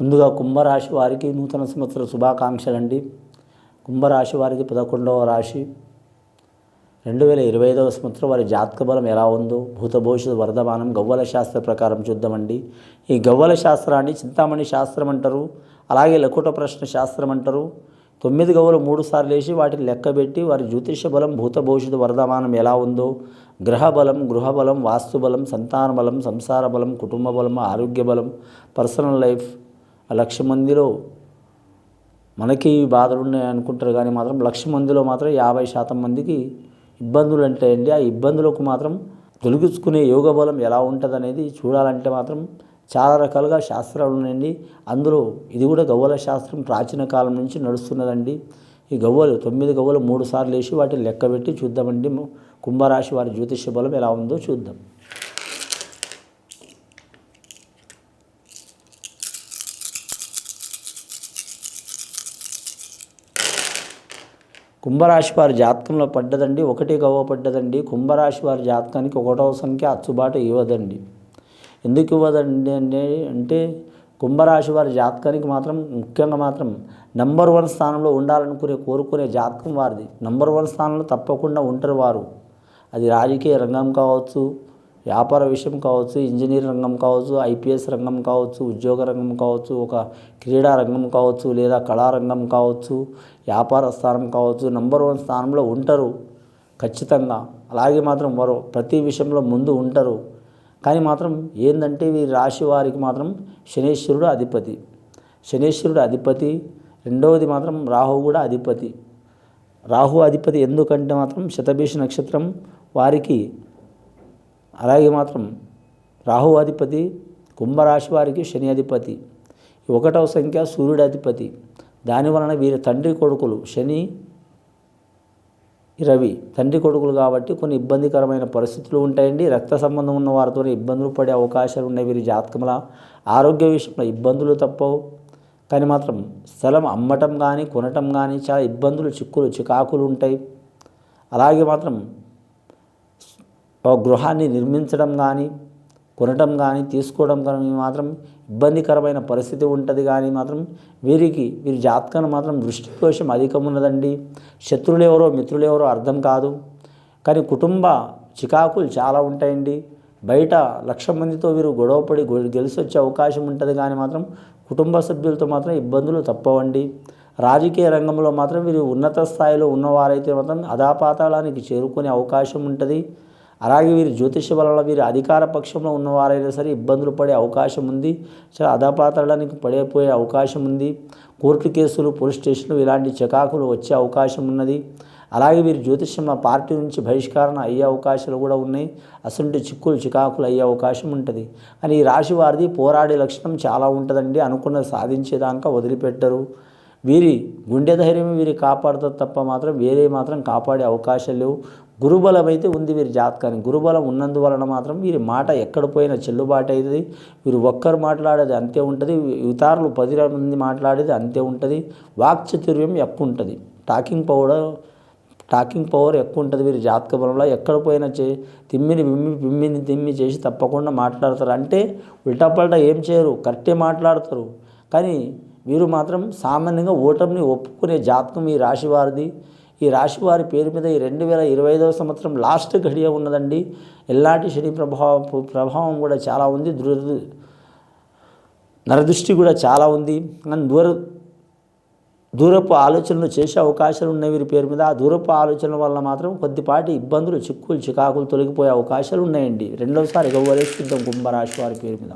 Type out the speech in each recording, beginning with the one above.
ముందుగా కుంభరాశి వారికి నూతన సంవత్సర శుభాకాంక్షలండి కుంభరాశి వారికి పదకొండవ రాశి. రెండు వేల ఇరవై ఐదవ సంవత్సరం వారి జాతక బలం ఎలా ఉందో భూతభవిష్యత్ వర్ధమానం గవ్వల శాస్త్ర ప్రకారం చూద్దామండి. ఈ గవ్వల శాస్త్రాన్ని చింతామణి శాస్త్రం అంటారు అలాగే లకుట ప్రశ్న శాస్త్రం అంటారు. తొమ్మిది గవ్వలు మూడు సార్లు వేసి వాటిని లెక్కబెట్టి వారి జ్యోతిష బలం భూత వర్ధమానం ఎలా ఉందో గ్రహ బలం గృహ బలం వాస్తు బలం సంతాన బలం సంసార బలం కుటుంబ బలం ఆరోగ్య బలం పర్సనల్ లైఫ్ లక్ష మందిలో మనకి బాధలు ఉన్నాయి అనుకుంటారు కానీ మాత్రం లక్ష మందిలో మాత్రం యాభై శాతం మందికి ఇబ్బందులు ఉంటాయండి ఆ ఇబ్బందులకు మాత్రం తొలగించుకునే యోగ బలం ఎలా ఉంటుంది అనేది చూడాలంటే మాత్రం చాలా రకాలుగా శాస్త్రాలు ఉన్నాయండి. అందులో ఇది కూడా గవ్వల శాస్త్రం ప్రాచీన కాలం నుంచి నడుస్తున్నదండి. ఈ గవ్వలు తొమ్మిది గవ్వలు మూడు సార్లు వేసి వాటిని లెక్కబెట్టి చూద్దామండి. కుంభరాశి వారి జ్యోతిష్య బలం ఎలా ఉందో చూద్దాం. కుంభరాశి వారి జాతకంలో పడ్డదండి ఒకటి గవ్వ పడ్డదండి. కుంభరాశి వారి జాతకానికి ఒకటవ సంఖ్య అచ్చుబాటు ఇవ్వదండి. ఎందుకు ఇవ్వదండి అంటే అంటే కుంభరాశి వారి జాతకానికి మాత్రం ముఖ్యంగా మాత్రం నంబర్ వన్ స్థానంలో ఉండాలనుకునే కోరుకునే జాతకం వారిది. నంబర్ వన్ స్థానంలో తప్పకుండా ఉంటారు వారు. అది రాజకీయ రంగం కావచ్చు వ్యాపార విషయం కావచ్చు ఇంజనీర్ రంగం కావచ్చు ఐపీఎస్ రంగం కావచ్చు ఉద్యోగ రంగం కావచ్చు ఒక క్రీడా రంగం కావచ్చు లేదా కళారంగం కావచ్చు వ్యాపార స్థానం కావచ్చు నంబర్ వన్ స్థానంలో ఉంటారు ఖచ్చితంగా. అలాగే మాత్రం వారు ప్రతి విషయంలో ముందు ఉంటారు. కానీ మాత్రం ఏంటంటే వీరి రాశి వారికి మాత్రం శనీశ్వరుడు అధిపతి. శనీశ్వరుడు అధిపతి రెండవది మాత్రం రాహు కూడా అధిపతి. రాహు అధిపతి ఎందుకంటే మాత్రం శతభీష నక్షత్రం వారికి అలాగే మాత్రం రాహు అధిపతి కుంభరాశి వారికి శని అధిపతి ఒకటవ సంఖ్య సూర్యుడు అధిపతి దాని వలన వీరి తండ్రి కొడుకులు శని రవి తండ్రి కొడుకులు కాబట్టి కొన్ని ఇబ్బందికరమైన పరిస్థితులు ఉంటాయండి. రక్త సంబంధం ఉన్న వారితో ఇబ్బందులు పడే అవకాశాలు ఉన్నాయి. వీరి జాతకముల ఆరోగ్య విషయంలో ఇబ్బందులు తప్పవు. కానీ మాత్రం స్థలం అమ్మటం కానీ కొనటం కానీ చాలా ఇబ్బందులు చిక్కులు చికాకులు ఉంటాయి. అలాగే మాత్రం ఒక గృహాన్ని నిర్మించడం కానీ కొనటం కానీ తీసుకోవడం కానీ మాత్రం ఇబ్బందికరమైన పరిస్థితి ఉంటుంది కానీ మాత్రం వీరికి వీరి జాతకాన్ని మాత్రం దృష్టి దోషం అధికం ఉన్నదండి శత్రులు ఎవరో మిత్రులు ఎవరో అర్థం కాదు. కానీ కుటుంబ చికాకులు చాలా ఉంటాయండి. బయట లక్ష మందితో వీరు గొడవపడి గొ- గెలిచి వచ్చే అవకాశం ఉంటుంది కానీ మాత్రం కుటుంబ సభ్యులతో మాత్రం ఇబ్బందులు తప్పవండి. రాజకీయ రంగంలో మాత్రం వీరు ఉన్నత స్థాయిలో ఉన్నవారైతే మాత్రం అధాపాతాళానికి చేరుకునే అవకాశం ఉంటుంది. అలాగే వీరు జ్యోతిష వలన వీరు అధికార పక్షంలో ఉన్నవారైనా సరే ఇబ్బందులు పడే అవకాశం ఉంది. చాలా అధాపాతాళానికి పడిపోయే అవకాశం ఉంది. కోర్టు కేసులు పోలీస్ స్టేషన్లు ఇలాంటి చికాకులు వచ్చే అవకాశం ఉన్నది. అలాగే వీరు జ్యోతిష్యం ఆ పార్టీ నుంచి బహిష్కరణ అయ్యే అవకాశాలు కూడా ఉన్నాయి. అసలు చిక్కులు చికాకులు అయ్యే అవకాశం ఉంటుంది. కానీ ఈ రాశి వారిది పోరాడే లక్షణం చాలా ఉంటుందండి అనుకున్నది సాధించేదాకా వదిలిపెట్టరు. వీరి గుండె ధైర్యం వీరి కాపాడుతుంది తప్ప మాత్రం వేరే మాత్రం కాపాడే అవకాశాలు లేవు. గురుబలం అయితే ఉంది వీరి జాతకానికి. గురుబలం ఉన్నందువలన మాత్రం వీరి మాట ఎక్కడ పోయినా చెల్లుబాటు అవుతుంది వీరు ఒక్కరు మాట్లాడేది అంతే ఉంటుంది. ఇతరులు పది మంది మాట్లాడేది అంతే ఉంటుంది. వాక్చతుర్యం ఎక్కువ ఉంటుంది టాకింగ్ పౌడర్ టాకింగ్ పవర్ ఎక్కువ ఉంటుంది వీరి జాతక బలంలో. ఎక్కడ పోయినా చే తిమ్మిని మిమ్మి పిమ్మిని తిమ్మి చేసి తప్పకుండా మాట్లాడతారు. అంటే ఉల్టాపల్టా ఏం చేయరు. కరెక్టే మాట్లాడతారు. కానీ వీరు మాత్రం సామాన్యంగా ఓటమిని ఒప్పుకునే జాతకం ఈ రాశి వారిది. ఈ రాశి వారి పేరు మీద ఈ రెండు వేల ఇరవై ఐదవ సంవత్సరం లాస్ట్ ఘడియ ఉన్నదండి. ఎలాంటి శని ప్రభావం ప్రభావం కూడా చాలా ఉంది. దుర నరదృష్టి కూడా చాలా ఉంది. కానీ దూర దూరపు ఆలోచనలు చేసే అవకాశాలు ఉన్నాయి వీరి పేరు మీద. ఆ దూరపు ఆలోచనల వల్ల మాత్రం కొద్దిపాటి ఇబ్బందులు చిక్కులు చికాకులు తొలగిపోయే అవకాశాలు ఉన్నాయండి. రెండవసారి గవ్వలేసుకుందాం కుంభరాశి వారి పేరు మీద.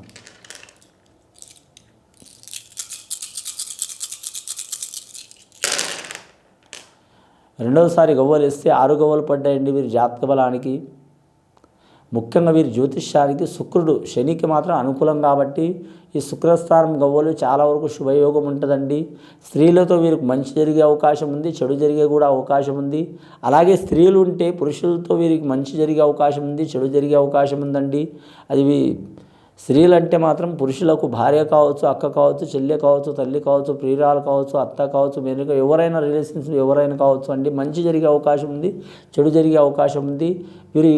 రెండవసారి గవ్వలు వేస్తే ఆరు గవ్వలు పడ్డాయండి వీరి జాతక బలానికి. ముఖ్యంగా వీరి జ్యోతిష్యానికి శుక్రుడు శనికి మాత్రం అనుకూలం కాబట్టి ఈ శుక్రస్థానం గవ్వలు చాలా వరకు శుభయోగం ఉంటుందండి. స్త్రీలతో వీరికి మంచి జరిగే అవకాశం ఉంది చెడు జరిగే కూడా అవకాశం ఉంది. అలాగే స్త్రీలు ఉంటే పురుషులతో వీరికి మంచి జరిగే అవకాశం ఉంది చెడు జరిగే అవకాశం ఉందండి. అది స్త్రీలంటే స్త్రీలు అంటే మాత్రం పురుషులకు భార్య కావచ్చు అక్క కావచ్చు చెల్లె కావచ్చు తల్లి కావచ్చు ప్రియురాలు కావచ్చు అత్త కావచ్చు మెనుక ఎవరైనా రిలేషన్స్ ఎవరైనా కావచ్చు అండి. మంచి జరిగే అవకాశం ఉంది చెడు జరిగే అవకాశం ఉంది. మీరు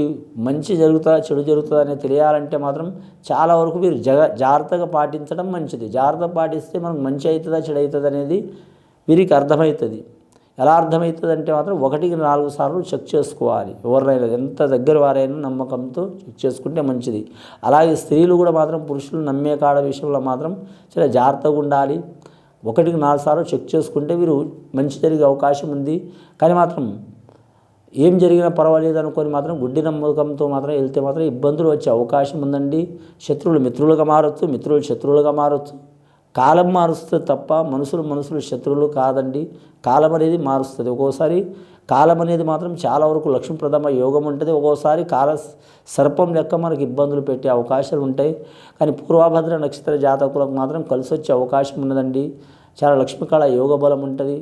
మంచి జరుగుతా చెడు జరుగుతుందా అనేది తెలియాలంటే మాత్రం చాలా వరకు వీరు జగ జాగ్రత్తగా పాటించడం మంచిది. జాగ్రత్త పాటిస్తే మనకు మంచి అవుతుందా చెడు అవుతుంది అనేది వీరికి అర్థమవుతుంది. ఎలా అర్థమవుతుంది అంటే మాత్రం ఒకటికి నాలుగు సార్లు చెక్ చేసుకోవాలి. ఎవరినైనా ఎంత దగ్గర వారైనా నమ్మకంతో చెక్ చేసుకుంటే మంచిది. అలాగే స్త్రీలు కూడా మాత్రం పురుషులు నమ్మే కాడ విషయంలో మాత్రం చాలా జాగ్రత్తగా ఉండాలి. ఒకటికి నాలుగు సార్లు చెక్ చేసుకుంటే వీరు మంచి జరిగే అవకాశం ఉంది. కానీ మాత్రం ఏం జరిగినా పర్వాలేదు అనుకొని మాత్రం గుడ్డి నమ్మకంతో మాత్రం వెళ్తే మాత్రం ఇబ్బందులు వచ్చే అవకాశం ఉందండి. శత్రువులు మిత్రులుగా మారొచ్చు మిత్రులు శత్రువులుగా మారొచ్చు. కాలం మారుస్తుంది తప్ప మనుషులు మనుషులు శత్రువులు కాదండి. కాలం అనేది మారుస్తుంది. ఒక్కోసారి కాలం అనేది మాత్రం చాలా వరకు లక్ష్మీప్రదమ యోగం ఉంటుంది. ఒక్కోసారి కాల సర్పం లెక్క మనకి ఇబ్బందులు పెట్టే అవకాశాలు ఉంటాయి. కానీ పూర్వభద్ర నక్షత్ర జాతకులకు మాత్రం కలిసి వచ్చే అవకాశం ఉన్నదండి. చాలా లక్ష్మీకళ యోగ బలం ఉంటుంది.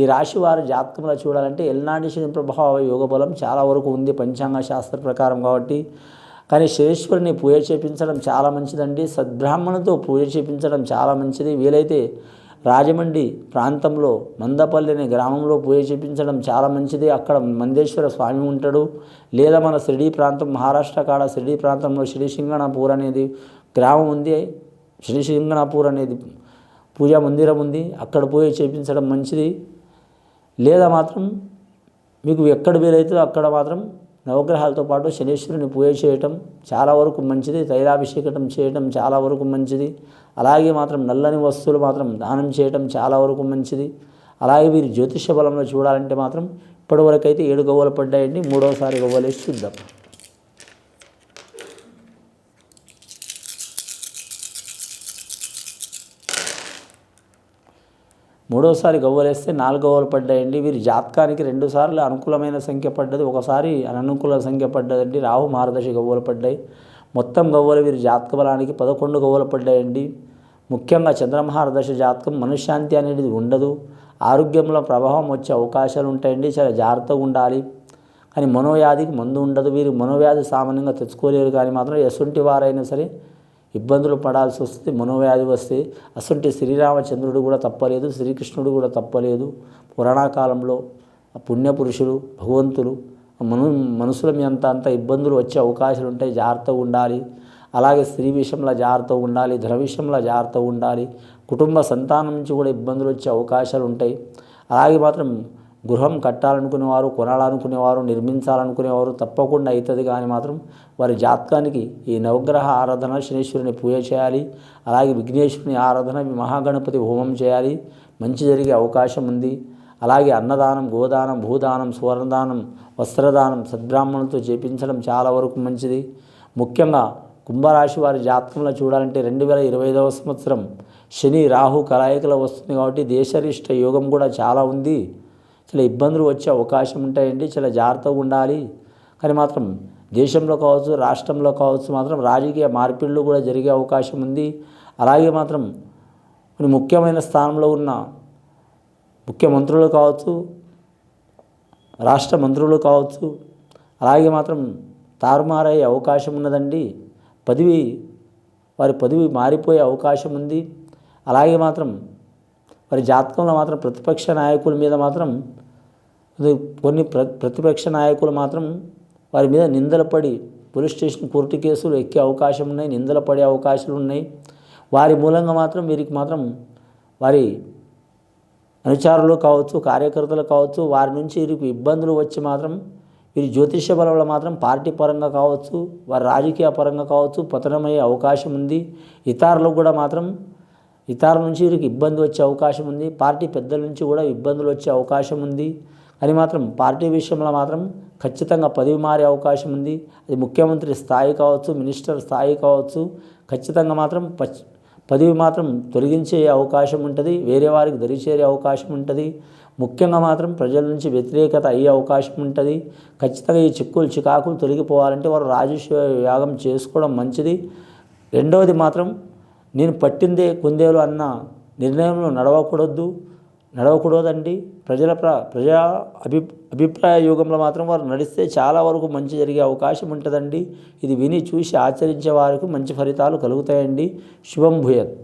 ఈ రాశి వారి జాతకంలో చూడాలంటే ఎల్నాటి శని ప్రభావ యోగ బలం చాలా వరకు ఉంది. పంచాంగ శాస్త్ర ప్రకారం కాబట్టి కానీ శనేశ్వరుని పూజ చేపించడం చాలా మంచిదండి. సద్బ్రాహ్మణుతో పూజ చేపించడం చాలా మంచిది. వీలైతే రాజమండ్రి ప్రాంతంలో మందపల్లి అనే గ్రామంలో పూజ చేపించడం చాలా మంచిది. అక్కడ మందేశ్వర స్వామి ఉంటాడు. లేదా మన శిరిడీ ప్రాంతం మహారాష్ట్ర కాడ శిరిడీ ప్రాంతంలో శ్రీసింగణపూర్ అనేది గ్రామం ఉంది. శ్రీసింగణపూర్ అనేది పూజా మందిరం ఉంది. అక్కడ పూజ చేపించడం మంచిది. లేదా మాత్రం మీకు ఎక్కడ వీలైతే అక్కడ మాత్రం నవగ్రహాలతో పాటు శనీశ్వరుని పూజ చేయటం చాలా వరకు మంచిది. తైలాభిషేకం చేయటం చాలా వరకు మంచిది. అలాగే మాత్రం నల్లని వస్తువులు మాత్రం దానం చేయటం చాలా వరకు మంచిది. అలాగే వీరి జ్యోతిష బలంలో చూడాలంటే మాత్రం ఇప్పటివరకు అయితే ఏడు గవ్వలు పడ్డాయండి. మూడవసారి గవ్వలేసి చూద్దాం. మూడోసారి గవ్వలేస్తే నాలుగు గవ్వలు పడ్డాయండి. వీరి జాతకానికి రెండుసార్లు అనుకూలమైన సంఖ్య పడ్డది. ఒకసారి అననుకూల సంఖ్య పడ్డదండి. రాహు మార్గదర్శి గవ్వలు పడ్డాయి. మొత్తం గవ్వలు వీరి జాతక బలానికి పదకొండు గవ్వలు పడ్డాయండి. ముఖ్యంగా చంద్రమహారదశ జాతకం మనశ్శాంతి అనేది ఉండదు. ఆరోగ్యంలో ప్రభావం వచ్చే అవకాశాలు ఉంటాయండి. చాలా జాగ్రత్తగా ఉండాలి. కానీ మనోవ్యాధికి మందు ఉండదు. వీరు మనోవ్యాధి సామాన్యంగా తెచ్చుకోలేరు. కానీ మాత్రం ఎసుంటి వారైనా సరే ఇబ్బందులు పడాల్సి వస్తుంది మనోవ్యాధి వస్తే అసంటి శ్రీరామచంద్రుడు కూడా తప్పలేదు శ్రీకృష్ణుడు కూడా తప్పలేదు. పురాణకాలంలో పుణ్యపురుషులు భగవంతులు మను మనుషుల మీద అంత అంత ఇబ్బందులు వచ్చే అవకాశాలు ఉంటాయి జాగ్రత్తగా ఉండాలి. అలాగే స్త్రీ విషయంలో జాగ్రత్తగా ఉండాలి ధన విషయంలో జాగ్రత్తగా ఉండాలి. కుటుంబ సంతానం నుంచి కూడా ఇబ్బందులు వచ్చే అవకాశాలు ఉంటాయి. అలాగే మాత్రం గృహం కట్టాలనుకునేవారు కొనాలనుకునేవారు నిర్మించాలనుకునేవారు తప్పకుండా అవుతుంది కానీ మాత్రం వారి జాతకానికి ఈ నవగ్రహ ఆరాధన శనీశ్వరుని పూజ చేయాలి అలాగే విఘ్నేశ్వరుని ఆరాధన మహాగణపతి హోమం చేయాలి మంచి జరిగే అవకాశం ఉంది. అలాగే అన్నదానం గోదానం భూదానం సువర్ణదానం వస్త్రదానం సద్బ్రాహ్మణులతో చేపించడం చాలా వరకు మంచిది. ముఖ్యంగా కుంభరాశి వారి జాతకంలో చూడాలంటే రెండు వేల ఇరవై ఐదవ సంవత్సరం శని రాహు కలాయికలో వస్తుంది కాబట్టి దేశరిష్ట యోగం కూడా చాలా ఉంది. చాలా ఇబ్బందులు వచ్చే అవకాశం ఉంటాయండి చాలా జాగ్రత్తగా ఉండాలి. కానీ మాత్రం దేశంలో కావచ్చు రాష్ట్రంలో కావచ్చు మాత్రం రాజకీయ మార్పిళ్ళు కూడా జరిగే అవకాశం ఉంది. అలాగే మాత్రం కొన్ని ముఖ్యమైన స్థానంలో ఉన్న ముఖ్యమంత్రులు కావచ్చు రాష్ట్ర మంత్రులు కావచ్చు అలాగే మాత్రం తారుమారయ్యే అవకాశం ఉన్నదండి. పదవి వారి పదవి మారిపోయే అవకాశం ఉంది. అలాగే మాత్రం వారి జాతకంలో మాత్రం ప్రతిపక్ష నాయకుల మీద మాత్రం కొన్ని ప్ర ప్రతిపక్ష నాయకులు మాత్రం వారి మీద నిందలు పడి పోలీస్ స్టేషన్ కోర్టు కేసులు ఎక్కే అవకాశం ఉన్నాయి నిందలు పడే అవకాశాలు ఉన్నాయి. వారి మూలంగా మాత్రం వీరికి మాత్రం వారి అనుచారులు కావచ్చు కార్యకర్తలు కావచ్చు వారి నుంచి వీరికి ఇబ్బందులు వచ్చి మాత్రం వీరి జ్యోతిష్య బలంలో మాత్రం పార్టీ పరంగా కావచ్చు వారి రాజకీయ పరంగా కావచ్చు పతనమయ్యే అవకాశం ఉంది. ఇతరులకు కూడా మాత్రం ఇతరుల నుంచి వీరికి ఇబ్బంది వచ్చే అవకాశం ఉంది. పార్టీ పెద్దల నుంచి కూడా ఇబ్బందులు వచ్చే అవకాశం ఉంది. అని మాత్రం పార్టీ విషయంలో మాత్రం ఖచ్చితంగా పదవి మారే అవకాశం ఉంది. అది ముఖ్యమంత్రి స్థాయి కావచ్చు మినిస్టర్ స్థాయి కావచ్చు ఖచ్చితంగా మాత్రం పచ్ పదవి మాత్రం తొలగించే అవకాశం ఉంటుంది వేరే వారికి దరిచేరే అవకాశం ఉంటుంది. ముఖ్యంగా మాత్రం ప్రజల నుంచి వ్యతిరేకత అయ్యే అవకాశం ఉంటుంది. ఖచ్చితంగా ఈ చిక్కులు చికాకులు తొలగిపోవాలంటే వారు రాజేశ్వర యాగం చేసుకోవడం మంచిది. రెండవది మాత్రం నేను పట్టిందే కుందేలు అన్న నిర్ణయంలో నడవకూడదు. నడవకూడదండి. ప్రజల ప్ర ప్రజా అభి అభిప్రాయ యుగంలో మాత్రం వారు నడిస్తే చాలా వరకు మంచి జరిగే అవకాశం ఉంటుందండి. ఇది విని చూసి ఆచరించే వారికి మంచి ఫలితాలు కలుగుతాయండి. శుభం భూయత్.